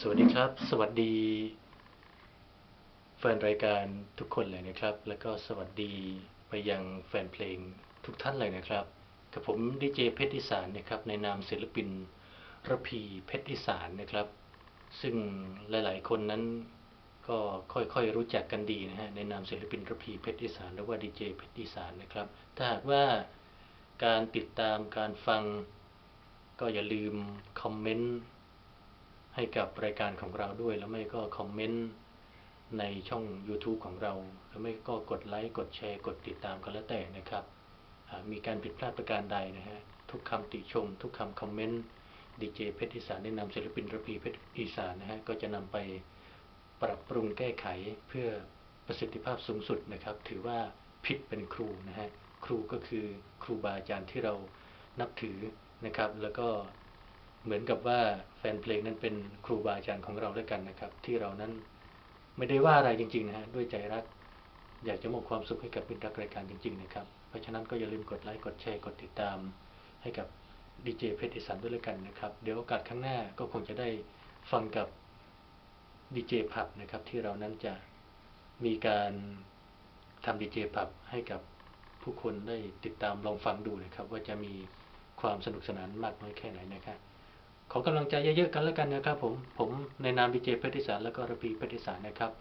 สวัสดีครับ สวัสดี แฟนรายการทุกคนเลยนะครับ แล้วก็สวัสดีไปยังแฟนเพลงทุกท่านเลยนะครับ กับผมดีเจเพชรอีสานนะครับ ในนามศิลปินระพีเพชรอีสานนะครับ ซึ่งหลายๆ คนนั้นก็ค่อยๆรู้จักกันดีนะฮะในนามศิลปินระพีเพชรอีสานหรือว่าดีเจเพชรอีสานนะครับ ถ้าหากว่าการติดตามการฟัง ก็อย่าลืมคอมเมนต์ ให้กับรายการของเราด้วย แล้วไม่ก็คอมเมนต์ในช่อง YouTube ของเรา แล้วไม่ก็กดไลค์ กดแชร์ กดติดตามกันแล้วแต่นะครับ มีการผิดพลาดประการใดนะฮะ ทุกคำติชม ทุกคำคอมเมนต์ดีเจเพชรอีสานได้นำศิลปินระพีเพชรอีสานนะฮะ ก็จะนำไปปรับปรุงแก้ไขเพื่อประสิทธิภาพสูงสุดนะครับ ถือว่าผิดเป็นครูนะฮะ ครูก็คือครูบาอาจารย์ที่เรานับถือนะครับ แล้วก็ เหมือนกับว่าแฟนเพลงนั้นเป็นครูบาอาจารย์ของเราด้วยกันนะครับ ที่เรานั้นไม่ได้ว่าอะไรจริง ๆ นะฮะด้วยใจรัก อยากจะมอบความสุขให้กับมิตรรักรายการจริง ๆ นะครับ เพราะฉะนั้นก็อย่าลืมกดไลค์กดแชร์กดติดตาม ให้กับดีเจเพชรอีสานด้วยแล้วกันนะครับ เดี๋ยวโอกาสข้างหน้าก็คงจะได้ฟังกับดีเจผับนะครับ ที่เรานั้นจะมีการทำดีเจผับให้กับผู้คนได้ติดตามลองฟังดูนะครับ ว่าจะมีความสนุกสนานมากน้อยแค่ไหนนะครับ ขอกำลังใจเยอะๆกันแล้วกันนะครับผม ผมในนามดีเจเพชรทิสารแล้วก็ระพีเพชรทิสารนะครับ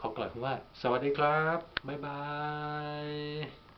ขอกล่าวคำว่า สวัสดีครับ บ๊ายบาย